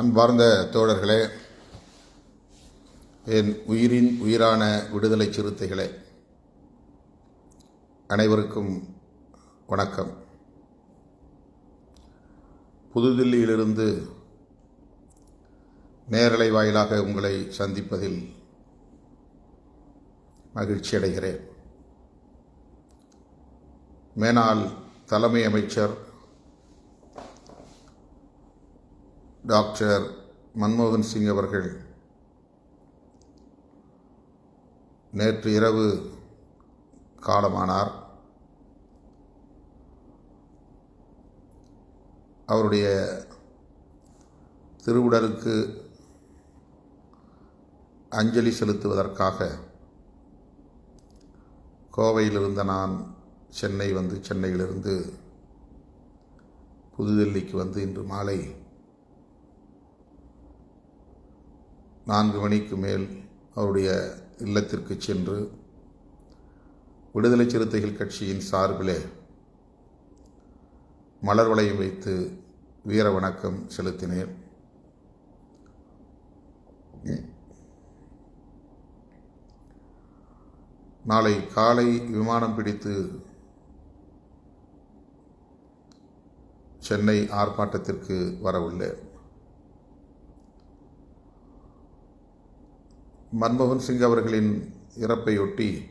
அன்பார்ந்த தோழர்களே என் உயிரின் உயிரான விடுதலை சிறுத்தைகளே அனைவருக்கும் வணக்கம். புதுதில்லியிலிருந்து நேரலை வாயிலாக உங்களை சந்திப்பதில் மகிழ்ச்சி அடைகிறேன். மேனால் தலைமை அமைச்சர் டாக்டர் மன்மோகன் சிங் அவர்கள் நேற்று இரவு காலமானார். அவருடைய திருவுடலுக்கு அஞ்சலி செலுத்துவதற்காக கோவையிலிருந்த நான் சென்னை வந்து சென்னையிலிருந்து புதுதில்லிக்கு வந்து இன்று மாலை நான்கு மணிக்கு மேல் அவருடைய இல்லத்திற்கு சென்று விடுதலை சிறுத்தைகள் கட்சியின் சார்பிலே மலர் வளையம் வைத்து வீர வணக்கம் செலுத்தினேன். நாளை காலை விமானம் பிடித்து சென்னை ஆர்ப்பாட்டத்திற்கு வரவுள்ளேன். மன்மோகன் சிங் அவர்களின் இறப்பையொட்டி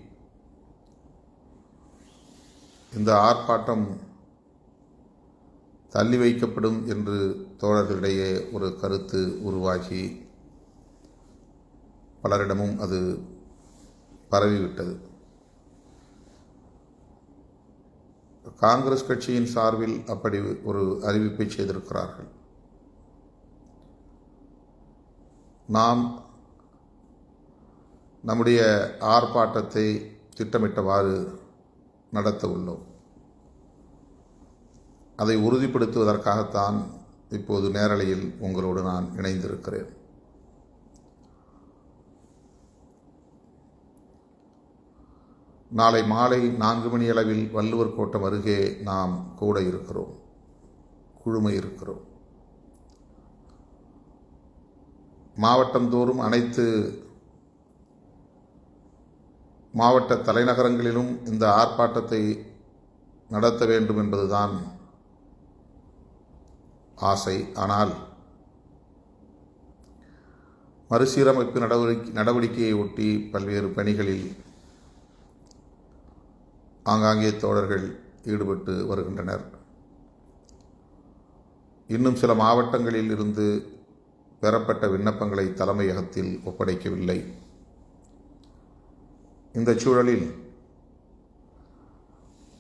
இந்த ஆர்ப்பாட்டம் தள்ளி வைக்கப்படும் என்று தோழர்களிடையே ஒரு கருத்து உருவாகி பலரிடமும் அது பரவிவிட்டது. காங்கிரஸ் கட்சியின் சார்பில் அப்படி ஒரு அறிவிப்பை செய்திருக்கிறார்கள். நாம் நம்முடைய ஆர்ப்பாட்டத்தை திட்டமிட்டவாறு நடத்த உள்ளோம். அதை உறுதிப்படுத்துவதற்காகத்தான் இப்போது நேரலையில் உங்களோடு நான் இணைந்திருக்கிறேன். நாளை மாலை நான்கு மணி அளவில் வள்ளுவர் கோட்டம் அருகே நாம் கூட இருக்கிறோம். குழுமை இருக்கிறோம். மாவட்டந்தோறும் அனைத்து மாவட்ட தலைநகரங்களிலும் இந்த ஆர்ப்பாட்டத்தை நடத்த வேண்டும் என்பதுதான் ஆசை. ஆனால் மறுசீரமைப்பு நடவடிக்கை நடவடிக்கையை ஒட்டி பல்வேறு பணிகளில் ஆங்காங்கே தோழர்கள் ஈடுபட்டு வருகின்றனர். இன்னும் சில மாவட்டங்களில் இருந்து பெறப்பட்ட விண்ணப்பங்களை தலைமையகத்தில் ஒப்படைக்கவில்லை. இந்த சூழலில்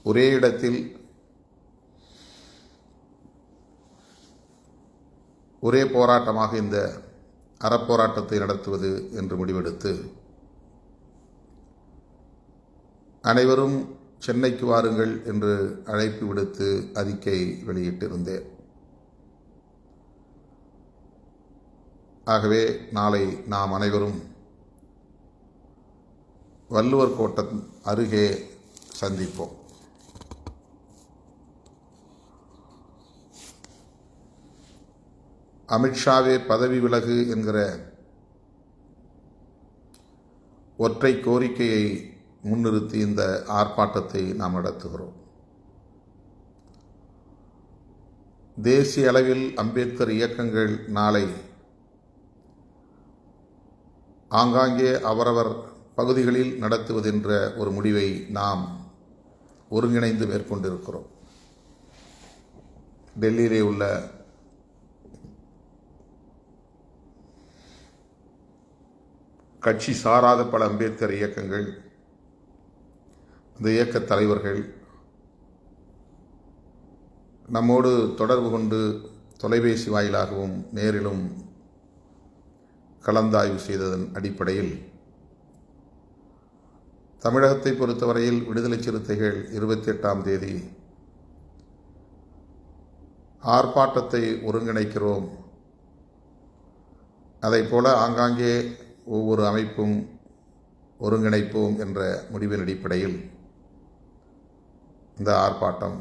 ஒரே இடத்தில் ஒரே போராட்டமாக இந்த அறப்போராட்டத்தை நடத்துவது என்று முடிவெடுத்து அனைவரும் சென்னைக்கு வாருங்கள் என்று அழைப்பு விடுத்து அறிக்கை வெளியிட்டிருந்தேன். ஆகவே நாளை நாம் அனைவரும் வள்ளுவர் கோட்டம் அருகே சந்திப்போம். அமித்ஷாவே பதவி விலகு என்கிற ஒற்றை கோரிக்கையை முன்னிறுத்தி இந்த ஆர்ப்பாட்டத்தை நாம் நடத்துகிறோம். தேசிய அளவில் அம்பேத்கர் இயக்கங்கள் நாளை ஆங்காங்கே அவரவர் பகுதிகளில் நடத்துவதென்ற ஒரு முடிவை நாம் ஒருங்கிணைந்து மேற்கொண்டிருக்கிறோம். டெல்லியிலே உள்ள கட்சி சாராத பல அம்பேத்கர் இயக்கங்கள் அந்த இயக்க தலைவர்கள் நம்மோடு தொடர்பு கொண்டு தொலைபேசி வாயிலாகவும் நேரிலும் கலந்தாய்வு செய்ததன் அடிப்படையில் தமிழகத்தை பொறுத்தவரையில் விடுதலை சிறுத்தைகள் இருபத்தி எட்டாம் தேதி ஆர்ப்பாட்டத்தை ஒருங்கிணைக்கிறோம். அதை போல ஆங்காங்கே ஒவ்வொரு அமைப்பும் ஒருங்கிணைப்போம் என்ற முடிவின் அடிப்படையில் இந்த ஆர்ப்பாட்டம்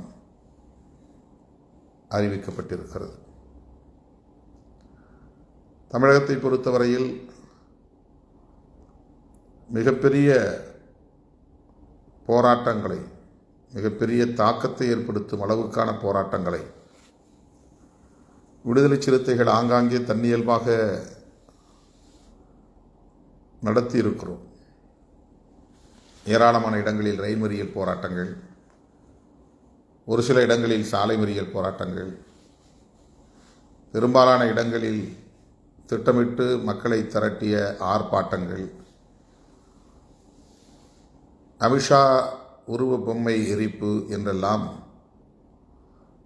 அறிவிக்கப்பட்டிருக்கிறது. தமிழகத்தை பொறுத்தவரையில் மிகப்பெரிய போராட்டங்களை மிகப்பெரிய தாக்கத்தை ஏற்படுத்தும் அளவுக்கான போராட்டங்களை விடுதலை சிறுத்தைகள் ஆங்காங்கே தன்னியல்பாக நடத்தியிருக்கிறோம். ஏராளமான இடங்களில் ரயில் மறியல் போராட்டங்கள் ஒரு சில இடங்களில் சாலை மறியல் போராட்டங்கள் பெரும்பாலான இடங்களில் திட்டமிட்டு மக்களை திரட்டிய ஆர்ப்பாட்டங்கள் அமிஷா உருவ பொம்மை எரிப்பு என்றெல்லாம்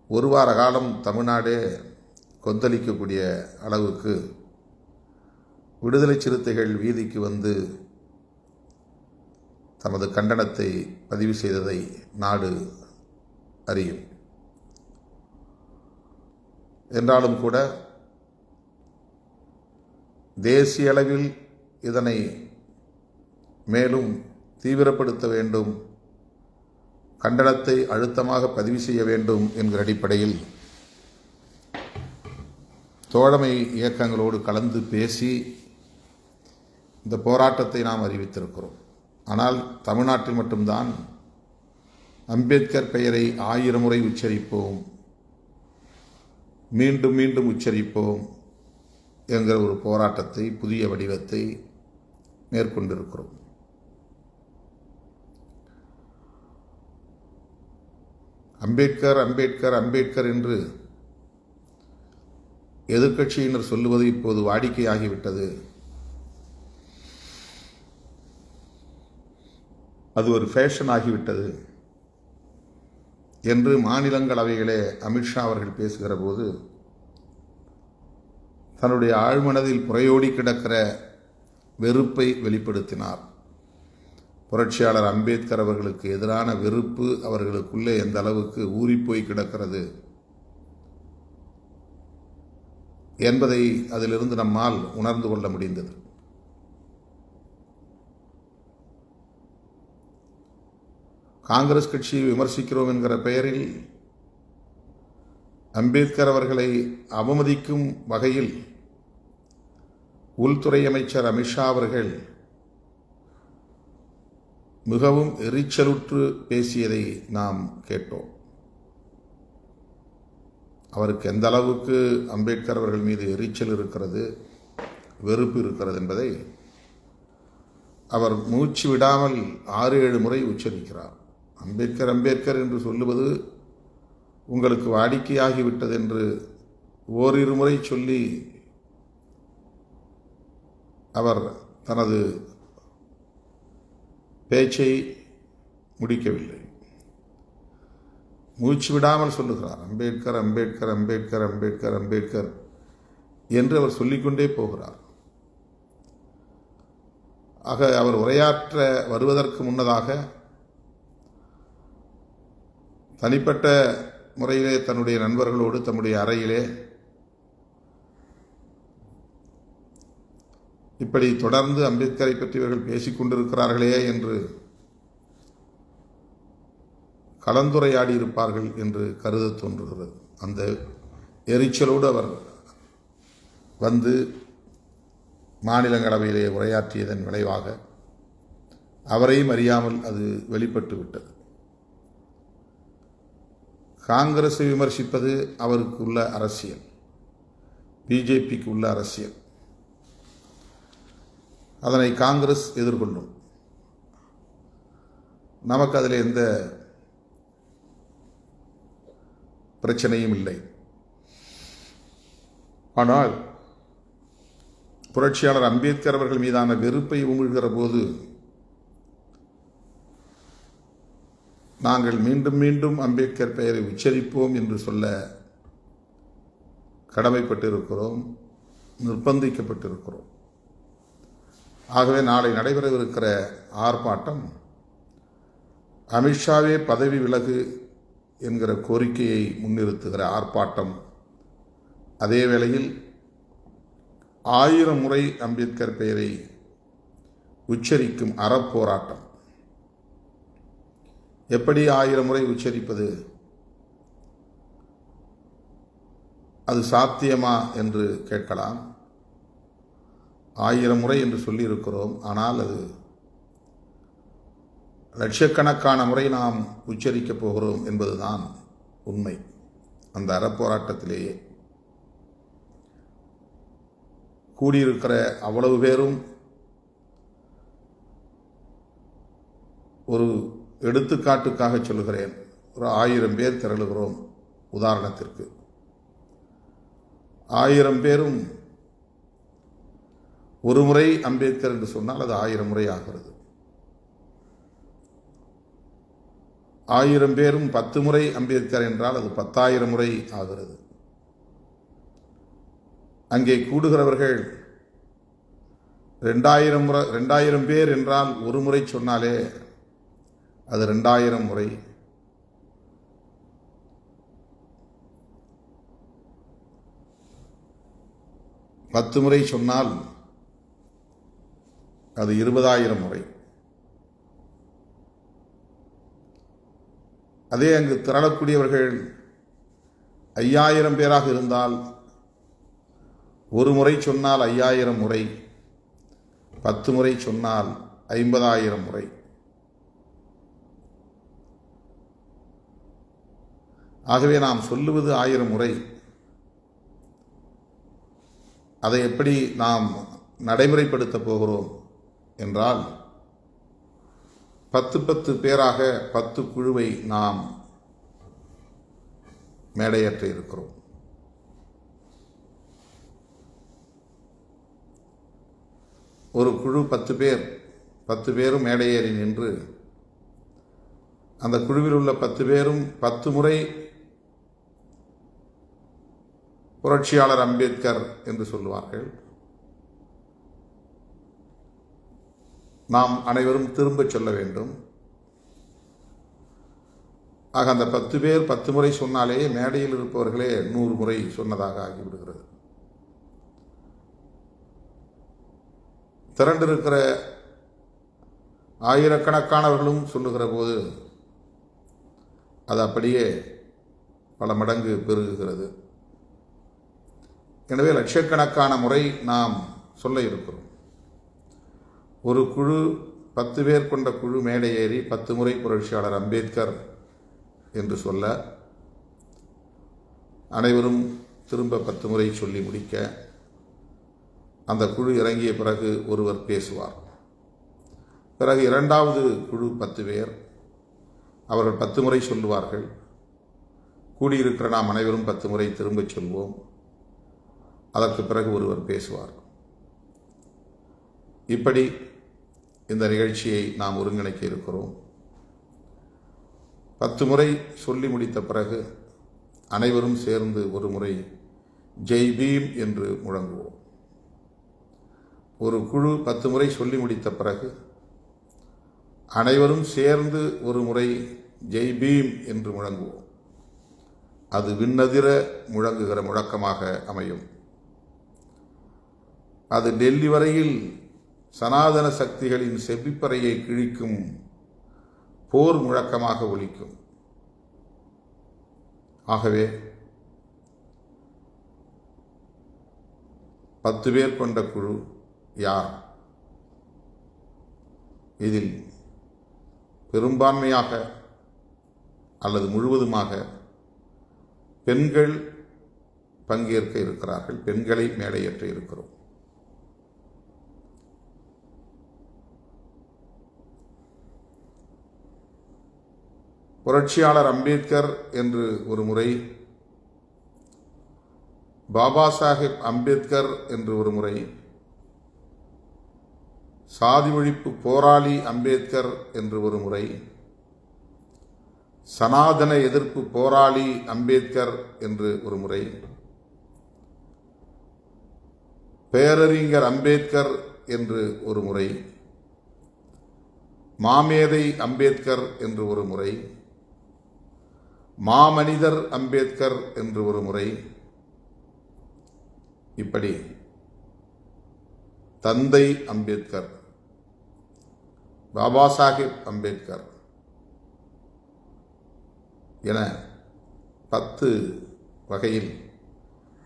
ஒரு வார காலம் தமிழ்நாடே கொந்தளிக்கக்கூடிய அளவுக்கு விடுதலை சிறுத்தைகள் வீதிக்கு வந்து தமது கண்டனத்தை பதிவு செய்ததை நாடு அறியும். என்றாலும் கூட தேசிய அளவில் இதனை மேலும் தீவிரப்படுத்த வேண்டும். கண்டனத்தை அழுத்தமாக பதிவு செய்ய வேண்டும் என்கிற அடிப்படையில் தோழமை இயக்கங்களோடு கலந்து பேசி இந்த போராட்டத்தை நாம் அறிவித்திருக்கிறோம். ஆனால் தமிழ்நாட்டில் மட்டும்தான் அம்பேத்கர் பெயரை ஆயிரம் முறை உச்சரிப்போம். மீண்டும் மீண்டும் உச்சரிப்போம் என்கிற ஒரு போராட்டத்தை புதிய வடிவத்தை மேற்கொண்டிருக்கிறோம். அம்பேத்கர் அம்பேத்கர் அம்பேத்கர் என்று எதிர்க்கட்சியினர் சொல்லுவது இப்போது வாடிக்கையாகிவிட்டது. அது ஒரு ஃபேஷன் ஆகிவிட்டது என்று மாநிலங்களவையிலே அமித்ஷா அவர்கள் பேசுகிற போது தன்னுடைய ஆழ்மனதில் புறையோடி கிடக்கிற வெறுப்பை வெளிப்படுத்தினார். புரட்சியாளர் அம்பேத்கர் அவர்களுக்கு எதிரான வெறுப்பு அவர்களுக்குள்ளே எந்த அளவுக்கு ஊறிப்போய் கிடக்கிறது என்பதை அதிலிருந்து நம்மால் உணர்ந்து கொள்ள முடிந்தது. காங்கிரஸ் கட்சியை விமர்சிக்கிறோம் என்கிற பெயரில் அம்பேத்கர் அவர்களை அவமதிக்கும் வகையில் உள்துறை அமைச்சர் அமித்ஷா அவர்கள் மிகவும் எரிச்சலுற்று பேசியதை நாம் கேட்டோம். அவருக்கு எந்த அளவுக்கு அம்பேத்கர் அவர்கள் மீது எரிச்சல் இருக்கிறது வெறுப்பு இருக்கிறது என்பதை அவர் மூச்சு விடாமல் ஆறு ஏழு முறை உச்சரிக்கிறார். அம்பேத்கர் அம்பேத்கர் என்று சொல்லுவது உங்களுக்கு வாடிக்கையாகிவிட்டது என்று ஓரிரு முறை சொல்லி அவர் தனது பேச்சை முடிக்கவில்லை. மூச்சு விடாமல் சொல்லுகிறார் அம்பேத்கர் அம்பேத்கர் அம்பேத்கர் அம்பேத்கர் அம்பேத்கர் என்று அவர் சொல்லிக்கொண்டே போகிறார். ஆக அவர் உரையாற்ற வருவதற்கு முன்னதாக தனிப்பட்ட முறையிலே தன்னுடைய நண்பர்களோடு தம்முடைய அறையிலே இப்படி தொடர்ந்து அம்பேத்கரை பற்றி இவர்கள் பேசிக் கொண்டிருக்கிறார்களே என்று கலந்துரையாடி இருப்பார்கள் என்று கருத தோன்றுகிறது. அந்த எரிச்சலோடு அவர் வந்து மாநிலங்களவையிலே உரையாற்றியதன் விளைவாக அவரையும் அறியாமல் அது வெளிப்பட்டு விட்டது. காங்கிரஸை விமர்சிப்பது அவருக்கு உள்ள அரசியல். பிஜேபிக்கு உள்ள அரசியல். அதனை காங்கிரஸ் எதிர்கொள்ளும். நமக்கு அதில் எந்த பிரச்சனையும் இல்லை. ஆனால் புரட்சியாளர் அம்பேத்கர் அவர்கள் மீதான வெறுப்பை உமிழ்கிற போது நாங்கள் மீண்டும் மீண்டும் அம்பேத்கர் பெயரை உச்சரிப்போம் என்று சொல்ல கடமைப்பட்டிருக்கிறோம் நிர்பந்திக்கப்பட்டிருக்கிறோம். ஆகவே நாளை நடைபெறவிருக்கிற ஆர்ப்பாட்டம் அமித்ஷாவே பதவி விலகு என்கிற கோரிக்கையை முன்னிறுத்துகிற ஆர்ப்பாட்டம். அதே வேளையில் ஆயிரம் முறை அம்பேத்கர் பெயரை உச்சரிக்கும் அறப்போராட்டம். எப்படி ஆயிரம் முறை உச்சரிப்பது? அது சாத்தியமா என்று கேட்கலாம். ஆயிரம் முறை என்று சொல்லியிருக்கிறோம். ஆனால் அது லட்சக்கணக்கான முறை நாம் உச்சரிக்கப் போகிறோம் என்பதுதான் உண்மை. அந்த அறப்போராட்டத்திலேயே. கூடியிருக்கிற அவ்வளவு பேரும் ஒரு எடுத்துக்காட்டுக்காக சொல்கிறேன் ஒரு ஆயிரம் பேர் திரளுகிறோம் உதாரணத்திற்கு. ஆயிரம் பேரும் ஒரு முறை அம்பேத்கர் என்று சொன்னால் அது ஆயிரம் முறை ஆகிறது. ஆயிரம் பேரும் பத்து முறை அம்பேத்கர் என்றால் அது பத்தாயிரம் முறை ஆகிறது. அங்கே கூடுகிறவர்கள் ரெண்டாயிரம் முறை ரெண்டாயிரம் பேர் என்றால் ஒரு முறை சொன்னாலே அது ரெண்டாயிரம் முறை. பத்து முறை சொன்னால் அது இருபதாயிரம் முறை. அதே அங்கு திரளக்கூடியவர்கள் ஐயாயிரம் பேராக இருந்தால் ஒரு முறை சொன்னால் ஐயாயிரம் முறை பத்து முறை சொன்னால் ஐம்பதாயிரம் முறை. ஆகவே நாம் சொல்லுவது ஆயிரம் முறை. அதை எப்படி நாம் நடைமுறைப்படுத்தப் போகிறோம்? என்றால் பத்து பத்து பேராக பத்து குழுவை நாம் மேடையேற்ற இருக்கிறோம். ஒரு குழு பத்து பேர் பத்து பேரும் மேடையேறி நின்று அந்த குழுவில் உள்ள பத்து பேரும் பத்து முறை புரட்சியாளர் அம்பேத்கர் என்று சொல்லுவார்கள். நாம் அனைவரும் திரும்பச் சொல்ல வேண்டும். ஆக அந்த பத்து பேர் பத்து முறை சொன்னாலே மேடையில் இருப்பவர்களே நூறு முறை சொன்னதாக ஆகிவிடுகிறது. திரண்டிருக்கிற ஆயிரக்கணக்கானவர்களும் சொல்லுகிற போது அது அப்படியே பல மடங்கு பெருகுகிறது. எனவே லட்சக்கணக்கான முறை நாம் சொல்ல இருக்கிறோம். ஒரு குழு பத்து பேர் கொண்ட குழு மேடை ஏறி பத்து முறை புரட்சியாளர் அம்பேத்கர் என்று சொல்ல அனைவரும் திரும்ப பத்து முறை சொல்லி முடிக்க அந்த குழு இறங்கிய பிறகு ஒருவர் பேசுவார். பிறகு இரண்டாவது குழு பத்து பேர் அவர்கள் பத்து முறை சொல்லுவார்கள். கூடியிருக்கிற நாம் அனைவரும் பத்து முறை திரும்பச் சொல்வோம். அதற்கு பிறகு ஒருவர் பேசுவார். இப்படி இந்த நிகழ்ச்சியை நாம் ஒருங்கிணைக்க இருக்கிறோம். பத்து முறை சொல்லி முடித்த பிறகு அனைவரும் சேர்ந்து ஒரு முறை ஜெய் பீம் என்று முழங்குவோம். ஒரு குழு பத்து முறை சொல்லி முடித்த பிறகு அனைவரும் சேர்ந்து ஒரு முறை ஜெய் பீம் என்று முழங்குவோம். அது விண்ணதிர முழங்குகிற முழக்கமாக அமையும். அது டெல்லி வரையில் சனாதன சக்திகளின் செவ்விப்பறையை கிழிக்கும் போர் முழக்கமாக ஒலிக்கும். ஆகவே பத்து பேர் கொண்ட குழு யார்? இதில் பெரும்பான்மையாக அல்லது முழுவதுமாக பெண்கள் பங்கேற்க இருக்கிறார்கள். பெண்களை மேடையேற்ற இருக்கிறோம். புரட்சியாளர் அம்பேத்கர் என்று ஒரு முறை பாபா சாஹிப் அம்பேத்கர் என்று ஒரு முறை சாதி ஒழிப்பு போராளி அம்பேத்கர் என்று ஒரு முறை சனாதன எதிர்ப்பு போராளி அம்பேத்கர் என்று ஒரு முறை பேரறிஞர் அம்பேத்கர் என்று ஒரு முறை மாமேதை அம்பேத்கர் என்று ஒரு முறை மாமனிதர் அம்பேத்கர் என்று ஒரு முறை இப்படி தந்தை அம்பேத்கர் பாபா சாஹிப் அம்பேத்கர் என பத்து வகையில்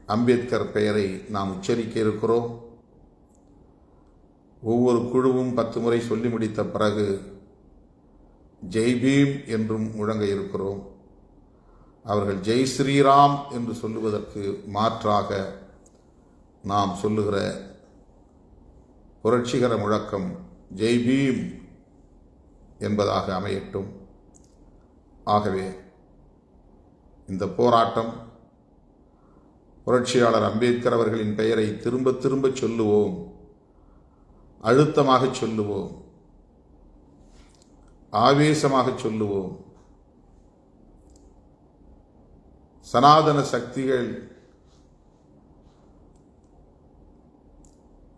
அம்பேத்கர் பெயரை நாம் உச்சரிக்க இருக்கிறோம். ஒவ்வொரு குழுவும் பத்து முறை சொல்லி முடித்த பிறகு ஜெய்பீம் என்றும் முழங்க இருக்கிறோம். அவர்கள் ஜெய் ஸ்ரீராம் என்று சொல்லுவதற்கு மாற்றாக நாம் சொல்லுகிற புரட்சிகர முழக்கம் ஜெய் பீம் என்பதாக அமையட்டும். ஆகவே இந்த போராட்டம் புரட்சியாளர் அம்பேத்கர் அவர்களின் பெயரை திரும்ப திரும்ப சொல்லுவோம் அழுத்தமாக சொல்லுவோம் ஆவேசமாக சொல்லுவோம் சனாதன சக்திகள்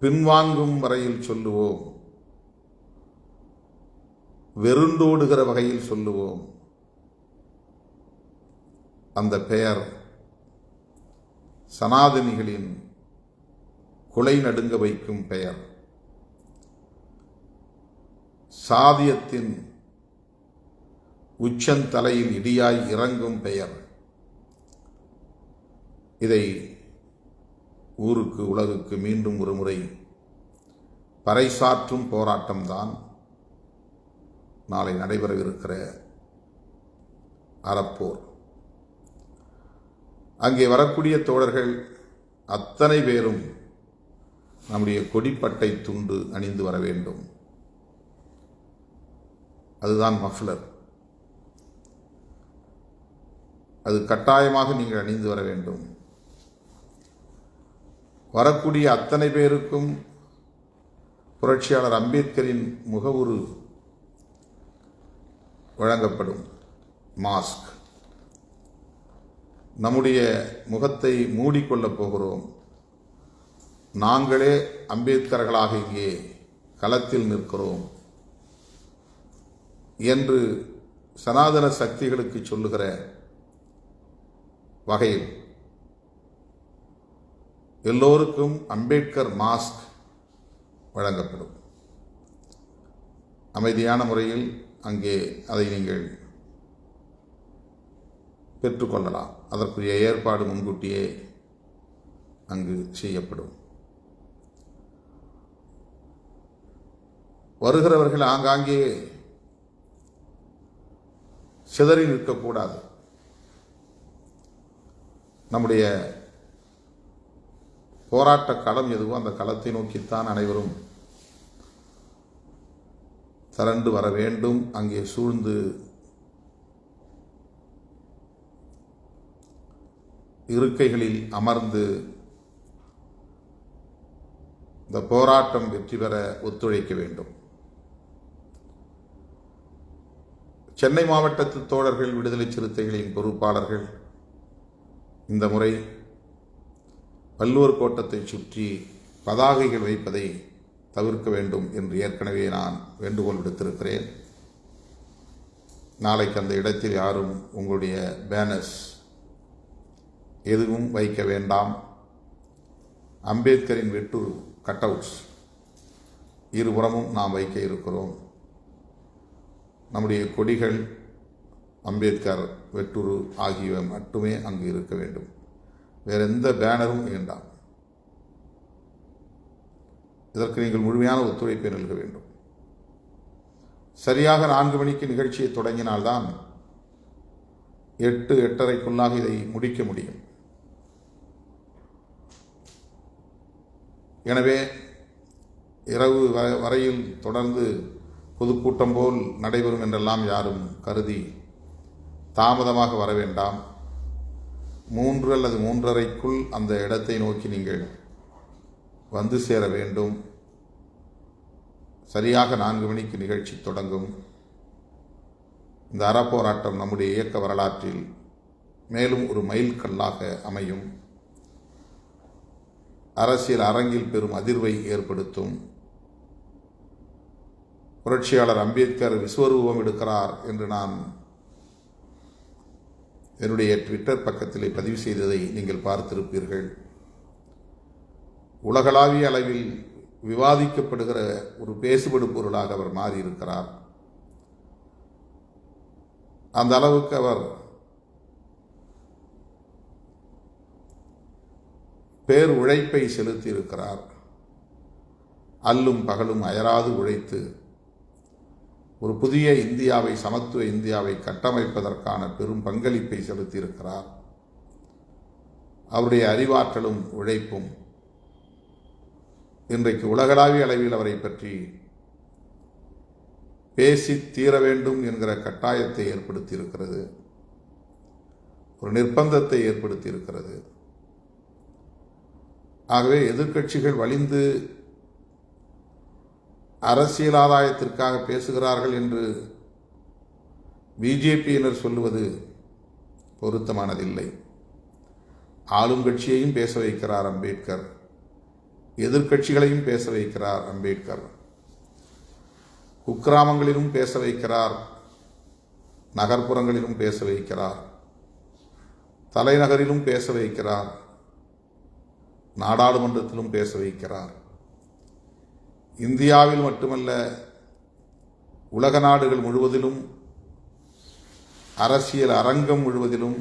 பின்வாங்கும் வரையில் சொல்லுவோம். வெருண்டோடுகிற வகையில் சொல்லுவோம். அந்த பெயர் சனாதனிகளின் குலை நடுங்க வைக்கும் பெயர். சாதியத்தின் உச்சந்தலையில் இடியாய் இறங்கும் பெயர். இதை ஊருக்கு உலகுக்கு மீண்டும் ஒரு முறை பறைசாற்றும் போராட்டம்தான் நாளை நடைபெறவிருக்கிற அறப்போர். அங்கே வரக்கூடிய தோழர்கள் அத்தனை பேரும் நம்முடைய கொடிப்பட்டை துண்டு அணிந்து வர வேண்டும். அதுதான் மஃப்லர் அது கட்டாயமாக நீங்கள் அணிந்து வர வேண்டும். வரக்கூடிய அத்தனை பேருக்கும் புரட்சியாளர் அம்பேத்கரின் முகவுரு வழங்கப்படும் மாஸ்க். நம்முடைய முகத்தை மூடிக்கொள்ளப் போகிறோம். நாங்களே அம்பேத்கர்களாக இங்கே களத்தில் நிற்கிறோம் என்று சனாதன சக்திகளுக்கு சொல்லுகிற வகையில் எல்லோருக்கும் அம்பேத்கர் மாஸ்க் வழங்கப்படும். அமைதியான முறையில் அங்கே அதை நீங்கள் பெற்றுக்கொள்ளலாம். அதற்குரிய ஏற்பாடு முன்கூட்டியே அங்கு செய்யப்படும். வருகிறவர்கள் ஆங்காங்கே சிதறி நிற்கக்கூடாது. நம்முடைய போராட்ட களம் எதுவோ அந்த களத்தை நோக்கித்தான் அனைவரும் திரண்டு வர வேண்டும். அங்கே சூழ்ந்து இருக்கைகளில் அமர்ந்து இந்த போராட்டம் வெற்றி பெற ஒத்துழைக்க வேண்டும். சென்னை மாவட்டத்து தோழர்கள் விடுதலை சிறுத்தைகளின் பொறுப்பாளர்கள் இந்த முறை வள்ளுவர் கோட்டத்தை சுற்றி பதாகைகள் வைப்பதை தவிர்க்க வேண்டும் என்று ஏற்கனவே நான் வேண்டுகோள் விடுத்திருக்கிறேன். நாளைக்கு அந்த இடத்தில் யாரும் உங்களுடைய பேனர்ஸ் எதுவும் வைக்க வேண்டாம். அம்பேத்கரின் வெட்டு கட் அவுட்ஸ் இருபுறமும் நாம் வைக்க இருக்கிறோம். நம்முடைய கொடிகள் அம்பேத்கர் வெட்டுரு ஆகியவை மட்டுமே அங்கு இருக்க வேண்டும். வேறு எந்த பேனரும் வேண்டாம். இதற்கு நீங்கள் முழுமையான ஒத்துழைப்பை நல்க வேண்டும். சரியாக நான்கு மணிக்கு நிகழ்ச்சியை தொடங்கினால்தான் எட்டு எட்டரைக்குள்ளாக இதை முடிக்க முடியும். எனவே இரவு வ- வரையில் தொடர்ந்து பொதுக்கூட்டம் போல் நடைபெறும் என்றெல்லாம் யாரும் கருதி தாமதமாக வர வேண்டாம். மூன்று அல்லது மூன்றரைக்குள் அந்த இடத்தை நோக்கி நீங்கள் வந்து சேர வேண்டும். சரியாக நான்கு மணிக்கு நிகழ்ச்சி தொடங்கும். இந்த அறப்போராட்டம் நம்முடைய இயக்க வரலாற்றில் மேலும் ஒரு மைல்கல்லாக அமையும். அரசியல் அரங்கில் பெரும் அதிர்வை ஏற்படுத்தும். புரட்சியாளர் அம்பேத்கர் விஸ்வரூபம் எடுக்கிறார் என்று நான் என்னுடைய ட்விட்டர் பக்கத்திலே பதிவு செய்ததை நீங்கள் பார்த்திருப்பீர்கள். உலகளாவிய அளவில் விவாதிக்கப்படுகிற ஒரு பேசுபடு பொருளாக அவர் மாறியிருக்கிறார். அந்த அளவுக்கு அவர் பேர் உழைப்பை செலுத்தி இருக்கிறார் அல்லும் பகலும் அயராது உழைத்து ஒரு புதிய இந்தியாவை சமத்துவ இந்தியாவை கட்டமைப்பதற்கான பெரும் பங்களிப்பை செலுத்தியிருக்கிறார். அவருடைய அறிவாற்றலும் உழைப்பும் இன்றைக்கு உலகளாவிய அளவில் அவரை பற்றி பேசி தீர வேண்டும் என்கிற கட்டாயத்தை ஏற்படுத்தியிருக்கிறது. ஒரு நிர்பந்தத்தை ஏற்படுத்தியிருக்கிறது. ஆகவே எதிர்க்கட்சிகள் வலிந்து அரசியல் ஆதாயத்திற்காக பேசுகிறார்கள் என்று பிஜேபியினர் சொல்லுவது பொருத்தமானதில்லை. ஆளும் கட்சியையும் பேச வைக்கிறார் அம்பேத்கர். எதிர்க்கட்சிகளையும் பேச வைக்கிறார் அம்பேத்கர். குக்கிராமங்களிலும் பேச வைக்கிறார். நகர்ப்புறங்களிலும் பேச வைக்கிறார். தலைநகரிலும் பேச வைக்கிறார். நாடாளுமன்றத்திலும் பேச வைக்கிறார். இந்தியாவில் மட்டுமல்ல உலக நாடுகள் முழுவதிலும் அரசியல் அரங்கம் முழுவதிலும்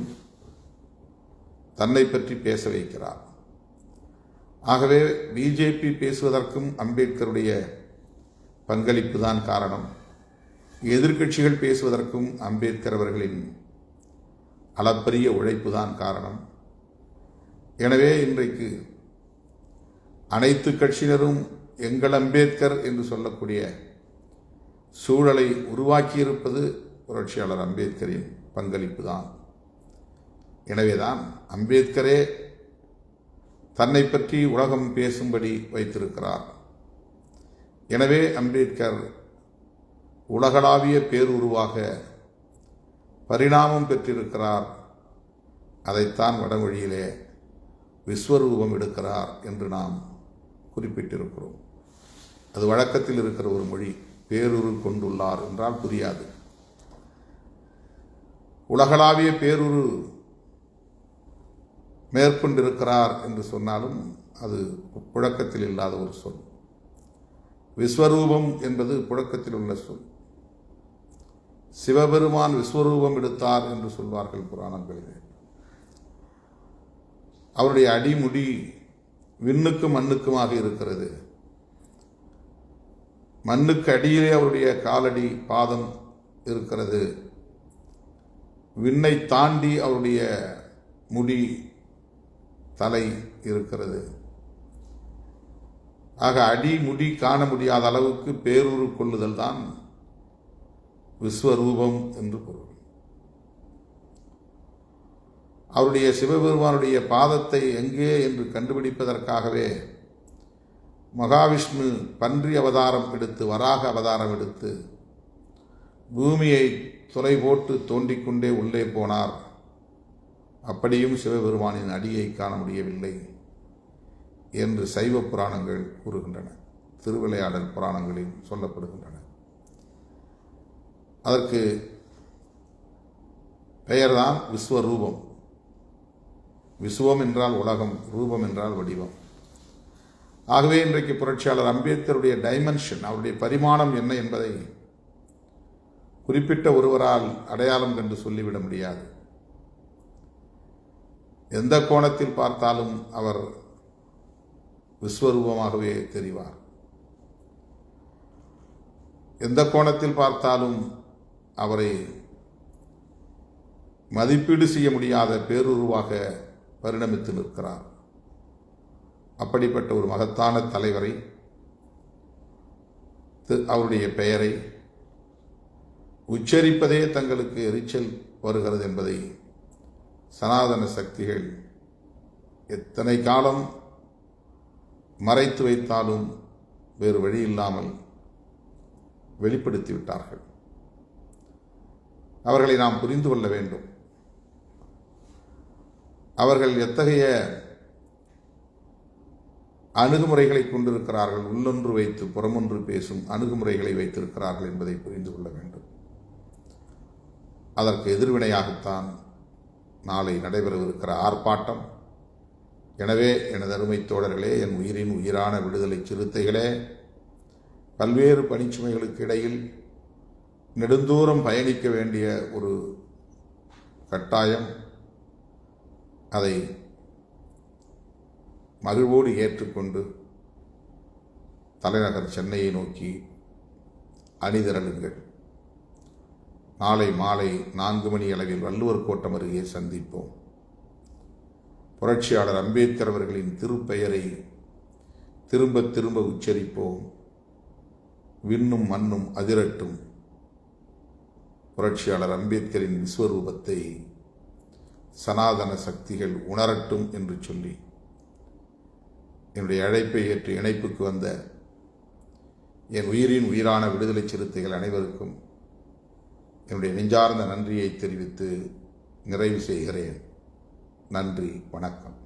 தன்னை பற்றி பேச வைக்கிறார். ஆகவே பிஜேபி பேசுவதற்கும் அம்பேத்கருடைய பங்களிப்பு தான் காரணம். எதிர்க்கட்சிகள் பேசுவதற்கும் அம்பேத்கர் அவர்களின் அளப்பரிய உழைப்பு தான் காரணம். எனவே இன்றைக்கு அனைத்து கட்சியினரும் எங்கள் அம்பேத்கர் என்று சொல்லக்கூடிய சூழலை உருவாக்கியிருப்பது புரட்சியாளர் அம்பேத்கரின் பங்களிப்பு தான் எனவேதான் அம்பேத்கரே தன்னை பற்றி உலகம் பேசும்படி வைத்திருக்கிறார். எனவே அம்பேத்கர் உலகளாவிய பேருருவாக பரிணாமம் பெற்றிருக்கிறார். அதைத்தான் வடமொழியிலே விஸ்வரூபம் எடுக்கிறார் என்று நாம் குறிப்பிட்டிருக்கிறோம். அது வழக்கத்தில் இருக்கிற ஒரு மொழி. பேருரு கொண்டுள்ளார் என்றால் புரியாது. உலகளாவிய பேருரு மேற்கொண்டிருக்கிறார் என்று சொன்னாலும் அது புழக்கத்தில் இல்லாத ஒரு சொல். விஸ்வரூபம் என்பது புழக்கத்தில் உள்ள சொல். சிவபெருமான் விஸ்வரூபம் எடுத்தார் என்று சொல்வார்கள் புராணங்களிலே. அவருடைய அடிமுடி விண்ணுக்கும் மண்ணுக்குமாக இருக்கிறது. மண்ணுக்கு அடியிலே அவருடைய காலடி பாதம் இருக்கிறது. விண்ணை தாண்டி அவருடைய முடி தலை இருக்கிறது. ஆக அடி முடி காண முடியாத அளவுக்கு பேரூர் கொள்ளுதல் தான் விஸ்வரூபம் என்று பொருள். அவருடைய சிவபெருமானுடைய பாதத்தை எங்கே என்று கண்டுபிடிப்பதற்காகவே மகாவிஷ்ணு பன்றி அவதாரம் எடுத்து வராக அவதாரம் எடுத்து பூமியை துளை போட்டு தோண்டிக்கொண்டே உள்ளே போனார். அப்படியும் சிவபெருமானின் அடியை காண முடியவில்லை என்று சைவ புராணங்கள் கூறுகின்றன. திருவிளையாடல் புராணங்களில் சொல்லப்படுகின்றன. அதற்கு பெயர்தான் விஸ்வரூபம். விஸ்வம் என்றால் உலகம் ரூபம் என்றால் வடிவம். ஆகவே இன்றைக்கு புரட்சியாளர் அம்பேத்கருடைய டைமென்ஷன் அவருடைய பரிமாணம் என்ன என்பதை குறிப்பிட்ட ஒருவரால் அடையாளம் கண்டு சொல்லிவிட முடியாது. எந்த கோணத்தில் பார்த்தாலும் அவர் விஸ்வரூபமாகவே தெரிவார். எந்த கோணத்தில் பார்த்தாலும் அவரை மதிப்பீடு செய்ய முடியாத பேருருவாக பரிணமித்து நிற்கிறார். அப்படிப்பட்ட ஒரு மகத்தான தலைவரை அவருடைய பெயரை உச்சரிப்பதே தங்களுக்கு எரிச்சல் வருகிறது என்பதை சனாதன சக்திகள் எத்தனை காலம் மறைத்து வைத்தாலும் வேறு வழி இல்லாமல் வெளிப்படுத்தி விட்டார்கள் அவர்களை நாம் புரிந்து கொள்ள வேண்டும். அவர்கள் எத்தகைய அணுகுமுறைகளை கொண்டிருக்கிறார்கள். உள்ளொன்று வைத்து புறமொன்று பேசும் அணுகுமுறைகளை வைத்திருக்கிறார்கள் என்பதை புரிந்து கொள்ள வேண்டும். அதற்கு எதிர்வினையாகத்தான் நாளை நடைபெறவிருக்கிற ஆர்ப்பாட்டம். எனவே எனது அருமை தோழர்களே என் உயிரின் உயிரான விடுதலை சிறுத்தைகளே பல்வேறு பணிச்சுமைகளுக்கு இடையில் நெடுந்தூரம் பயணிக்க வேண்டிய ஒரு கட்டாயம் அதை மகிழ்வோடு ஏற்றுக்கொண்டு தலைநகர் சென்னையை நோக்கி அணிதிரளுங்கள். நாளை மாலை நான்கு மணி அளவில் வள்ளுவர் கோட்டம் அருகே சந்திப்போம். புரட்சியாளர் அம்பேத்கர் அவர்களின் திருப்பெயரை திரும்ப திரும்ப உச்சரிப்போம். விண்ணும் மண்ணும் அதிரட்டும். புரட்சியாளர் அம்பேத்கரின் விஸ்வரூபத்தை சனாதன சக்திகள் உணரட்டும் என்று சொல்லி என்னுடைய அழைப்பை ஏற்று இணைப்புக்கு வந்த என் உயிரின் உயிரான விடுதலை சிறுத்தைகள் அனைவருக்கும் என்னுடைய நெஞ்சார்ந்த நன்றியை தெரிவித்து நிறைவு செய்கிறேன். நன்றி வணக்கம்.